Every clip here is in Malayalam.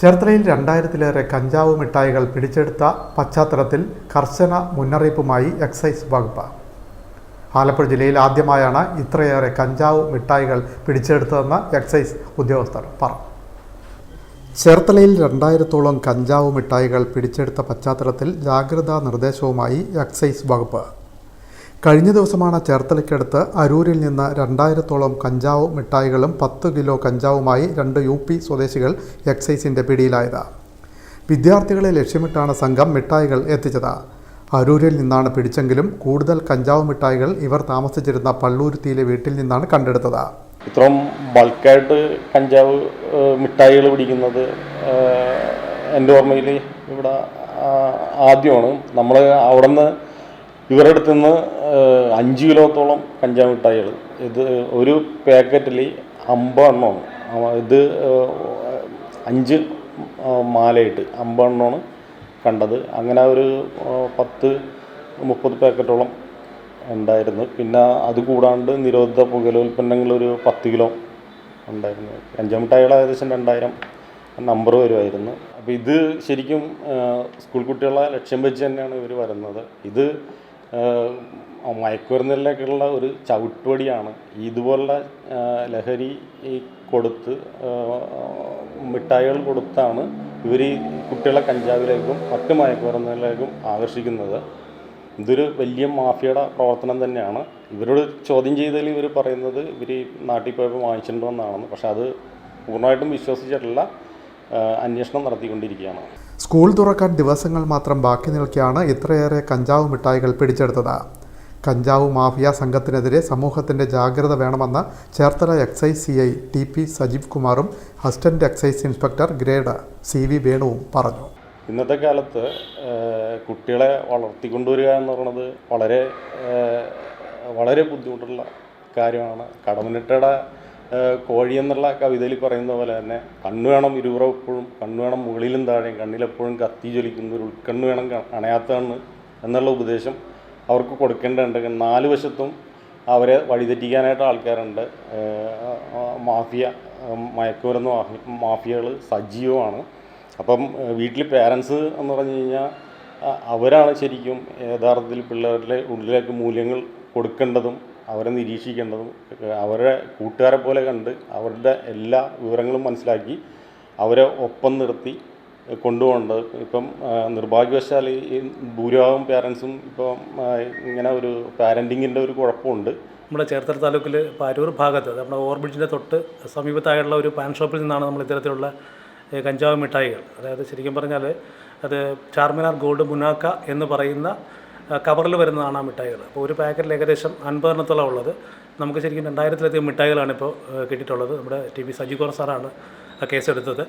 ചേർത്തലയിൽ രണ്ടായിരത്തിലേറെ കഞ്ചാവ് മിഠായികൾ പിടിച്ചെടുത്ത പശ്ചാത്തലത്തിൽ കർശന മുന്നറിയിപ്പുമായി എക്സൈസ് വകുപ്പ്. ആലപ്പുഴ ജില്ലയിൽ ആദ്യമായാണ് ഇത്രയേറെ കഞ്ചാവ് മിഠായികൾ പിടിച്ചെടുത്തതെന്ന് എക്സൈസ് ഉദ്യോഗസ്ഥർ പറഞ്ഞു. ചേർത്തലയിൽ രണ്ടായിരത്തോളം കഞ്ചാവ് മിഠായികൾ പിടിച്ചെടുത്ത പശ്ചാത്തലത്തിൽ ജാഗ്രതാ നിർദ്ദേശവുമായി എക്സൈസ് വകുപ്പ്. കഴിഞ്ഞ ദിവസമാണ് ചേർത്തലയ്ക്കടുത്ത് അരൂരിൽ നിന്ന് രണ്ടായിരത്തോളം കഞ്ചാവ് മിഠായികളും പത്ത് കിലോ കഞ്ചാവുമായി രണ്ട് യു പി സ്വദേശികൾ എക്സൈസിന്റെ പിടിയിലായത്. വിദ്യാർത്ഥികളെ ലക്ഷ്യമിട്ടാണ് സംഘം മിഠായികൾ എത്തിച്ചത്. അരൂരിൽ നിന്നാണ് പിടിച്ചെങ്കിലും കൂടുതൽ കഞ്ചാവ് മിഠായികൾ ഇവർ താമസിച്ചിരുന്ന പള്ളൂരുത്തിയിലെ വീട്ടിൽ നിന്നാണ് കണ്ടെടുത്തത്. ഇത്രയും ബൾക്കായിട്ട് കഞ്ചാവ് മിഠായികൾ പിടിക്കുന്നത് എന്റെ ഓർമ്മയിൽ ഇവിടെ ആദ്യമാണ്. നമ്മൾ അവിടെ നിന്ന് ഇവരുടെ അടുത്ത് നിന്ന് അഞ്ച് കിലോത്തോളം കഞ്ചാവ് മിഠായികൾ ഇത് ഒരു പാക്കറ്റിൽ അമ്പതെണ്ണമാണ്. ഇത് അഞ്ച് മാലയിട്ട് അമ്പതെണ്ണമാണ് കണ്ടത്. അങ്ങനെ ഒരു പത്ത് മുപ്പത് പാക്കറ്റോളം ഉണ്ടായിരുന്നു. പിന്നെ അത് കൂടാണ്ട് നിരോധിത പുകയിലോൽപ്പന്നങ്ങൾ ഒരു പത്ത് കിലോ ഉണ്ടായിരുന്നു. കഞ്ചാമിഠായികൾ ഏകദേശം രണ്ടായിരം നമ്പർ വരുമായിരുന്നു. അപ്പോൾ ഇത് ശരിക്കും സ്കൂൾ കുട്ടികളെ ലക്ഷ്യം വെച്ച് തന്നെയാണ് ഇവർ വരുന്നത്. ഇത് മയക്കുമരുന്നിലേക്കുള്ള ഒരു ചവിട്ടുപടിയാണ് ഇതുപോലുള്ള ലഹരി ഈ കൊടുത്ത് മിഠായികൾ കൊടുത്താണ് ഇവർ ഈ കുട്ടികളെ കഞ്ചാവിലേക്കും മറ്റ് മയക്കുമരുന്നിലേക്കും ആകർഷിക്കുന്നത്. ഇതൊരു വലിയ മാഫിയയുടെ പ്രവർത്തനം തന്നെയാണ്. ഇവരോട് ചോദ്യം ചെയ്തതിൽ ഇവർ പറയുന്നത് ഇവർ നാട്ടിൽ പോയപ്പോൾ വാങ്ങിച്ചിട്ടുണ്ടെന്നാണെന്ന്. പക്ഷെ അത് പൂർണമായിട്ടും വിശ്വസിച്ചിട്ടില്ല. അന്വേഷണം നടത്തിക്കൊണ്ടിരിക്കുകയാണ്. സ്കൂൾ തുറക്കാൻ ദിവസങ്ങൾ മാത്രം ബാക്കി നിൽക്കെയാണ് ഇത്രയേറെ കഞ്ചാവ് മിഠായികൾ പിടിച്ചെടുത്തത്. കഞ്ചാവ് മാഫിയ സംഘത്തിനെതിരെ സമൂഹത്തിന്റെ ജാഗ്രത വേണമെന്ന് Cherthala excise C I T P Sajeev കുമാറും assistant excise inspector grade C V വേണുവും പറഞ്ഞു. ഇന്നത്തെ കാലത്ത് കുട്ടികളെ വളർത്തിക്കൊണ്ടുവരിക എന്ന് പറയുന്നത് വളരെ വളരെ ബുദ്ധിമുട്ടുള്ള കാര്യമാണ്. കടമനിട്ടയുടെ കോഴി എന്നുള്ള കവിതയിൽ പറയുന്ന പോലെ തന്നെ കണ്ണു വേണം ഇരുപുറപ്പോഴും കണ്ണു വേണം മുകളിലും താഴെയും കണ്ണിലെപ്പോഴും കത്തി ജ്വലിക്കുന്ന ഒരു ഉൾക്കണ്ണു വേണം അണയാത്ത കണ്ണ് എന്നുള്ള ഉപദേശം അവർക്ക് കൊടുക്കേണ്ടതുണ്ട്. നാല് വശത്തും അവരെ വഴിതെറ്റിക്കാനായിട്ട് ആൾക്കാരുണ്ട്. മാഫിയ മയക്കുമരുന്ന് മാഫിയകൾ സജീവമാണ് അപ്പം വീട്ടിൽ പേരൻസ് എന്ന് പറഞ്ഞു കഴിഞ്ഞാൽ അവരാണ് ശരിക്കും യഥാർത്ഥത്തിൽ പിള്ളേരുടെ ഉള്ളിലേക്ക് മൂല്യങ്ങൾ കൊടുക്കേണ്ടതും അവരെ നിരീക്ഷിക്കേണ്ടതും അവരെ കൂട്ടുകാരെ പോലെ കണ്ട് അവരുടെ എല്ലാ വിവരങ്ങളും മനസ്സിലാക്കി അവരെ ഒപ്പം നിർത്തി കൊണ്ടുപോകേണ്ടത്. ഇപ്പം നിർഭാഗ്യവശാൽ ഈ ഭൂരിഭാഗം പേരൻസും ഇപ്പം ഇങ്ങനെ ഒരു പാരന്റിങ്ങിന്റെ ഒരു കുഴപ്പമുണ്ട്. നമ്മുടെ ചേർത്തല താലൂക്കിൽ പാരൂർ ഭാഗത്ത് നമ്മുടെ ഓവർബ്രിഡ്ജിന്റെ തൊട്ട് സമീപത്തായുള്ള ഒരു പാൻ ഷോപ്പിൽ നിന്നാണ് നമ്മൾ ഇത്തരത്തിലുള്ള കഞ്ചാവ് മിഠായികൾ. അതായത് ശരിക്കും പറഞ്ഞാൽ അത് ചാർമിനാർ ഗോൾഡ് മുനാക്ക എന്ന് പറയുന്ന കവറിൽ വരുന്നതാണ് ആ മിഠായികൾ. അപ്പോൾ ഒരു പാക്കറ്റിൽ ഏകദേശം അൻപതെണ്ണത്തോളം ഉള്ളത്. നമുക്ക് ശരിക്കും രണ്ടായിരത്തിലധികം മിഠായികളാണ് ഇപ്പോൾ കിട്ടിയിട്ടുള്ളത്. നമ്മുടെ ടി വി സജി കോർ സാറാണ് ആ കേസ് എടുത്തത്.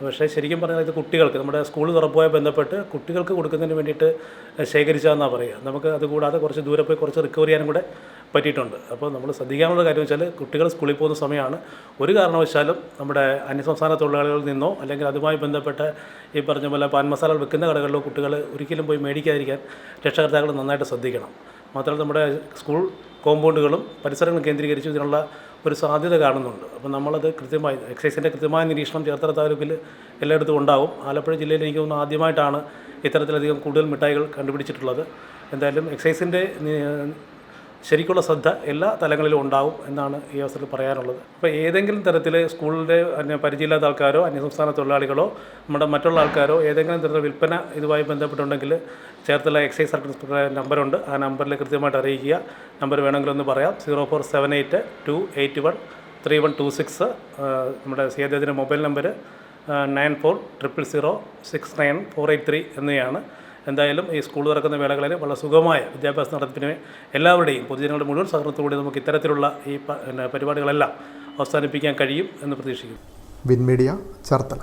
പക്ഷേ ശരിക്കും പറഞ്ഞാൽ ഇത് കുട്ടികൾക്ക് നമ്മുടെ സ്കൂൾ തുറപ്പുമായി ബന്ധപ്പെട്ട് കുട്ടികൾക്ക് കൊടുക്കുന്നതിന് വേണ്ടിയിട്ട് ശേഖരിച്ചതെന്നാണ് പറയുക. നമുക്ക് അതുകൂടാതെ കുറച്ച് ദൂരെ പോയി കുറച്ച് റിക്കവർ ചെയ്യാനും കൂടെ പറ്റിയിട്ടുണ്ട്. അപ്പോൾ നമ്മൾ ശ്രദ്ധിക്കാനുള്ള കാര്യം വെച്ചാൽ കുട്ടികൾ സ്കൂളിൽ പോകുന്ന സമയമാണ്. ഒരു കാരണവശാലും നമ്മുടെ അന്യസംസ്ഥാന തൊഴിലാളികളിൽ നിന്നോ അല്ലെങ്കിൽ അതുമായി ബന്ധപ്പെട്ട ഈ പറഞ്ഞ പോലെ പാൻ മസാലകൾ വെക്കുന്ന കടകളിലോ കുട്ടികൾ ഒരിക്കലും പോയി മേടിക്കാതിരിക്കാൻ രക്ഷകർത്താക്കൾ നന്നായിട്ട് ശ്രദ്ധിക്കണം. മാത്രമല്ല നമ്മുടെ സ്കൂൾ കോമ്പൗണ്ടുകളും പരിസരങ്ങളും കേന്ദ്രീകരിച്ച് ഇതിനുള്ള ഒരു സാധ്യത കാണുന്നുണ്ട്. അപ്പോൾ നമ്മളത് കൃത്യമായി എക്സൈസിന്റെ കൃത്യമായ നിരീക്ഷണം ചേർത്തല താലൂക്കിൽ എല്ലായിടത്തും ഉണ്ടാവും. ആലപ്പുഴ ജില്ലയിൽ എനിക്ക് തോന്നുന്നു ആദ്യമായിട്ടാണ് ഇത്തരത്തിലധികം കൂടുതൽ മിഠായികൾ കണ്ടുപിടിച്ചിട്ടുള്ളത്. എന്തായാലും എക്സൈസിന്റെ ശരിക്കുള്ള ശ്രദ്ധ എല്ലാ തലങ്ങളിലും ഉണ്ടാവും എന്നാണ് ഈ അവസരത്തിൽ പറയാനുള്ളത്. അപ്പോൾ ഏതെങ്കിലും തരത്തിൽ സ്കൂളിന്റെ പരിചയമില്ലാത്ത ആൾക്കാരോ അന്യസംസ്ഥാന തൊഴിലാളികളോ നമ്മുടെ മറ്റുള്ള ആൾക്കാരോ ഏതെങ്കിലും തരത്തിൽ വിൽപ്പന ഇതുമായി ബന്ധപ്പെട്ടുണ്ടെങ്കിൽ ചേർത്തല എക്സൈസ് സർക്കിൾ ഇൻസ്പെക്ടറുടെ നമ്പറുണ്ട്. ആ നമ്പറിൽ കൃത്യമായിട്ട് അറിയിക്കുക. നമ്പർ വേണമെങ്കിൽ ഒന്ന് പറയാം. Zero four seven eight two eight one three one two six. നമ്മുടെ സിയാദിന്റെ mobile number nine four triple zero six nine four eight three എന്നിവയാണ് എന്തായാലും ഈ സ്കൂൾ തുറക്കുന്ന വേളകളിൽ വളരെ സുഖമായ വിദ്യാഭ്യാസ നടത്തിപ്പിന് എല്ലാവരുടെയും പൊതുജനങ്ങളുടെ മുഴുവൻ സഹകരണത്തോടെ നമുക്ക് ഇത്തരത്തിലുള്ള ഈ പരിപാടികളെല്ലാം അവസാനിപ്പിക്കാൻ കഴിയും എന്ന് പ്രതീക്ഷിക്കുന്നു. വിൻമീഡിയ ചേർത്തല.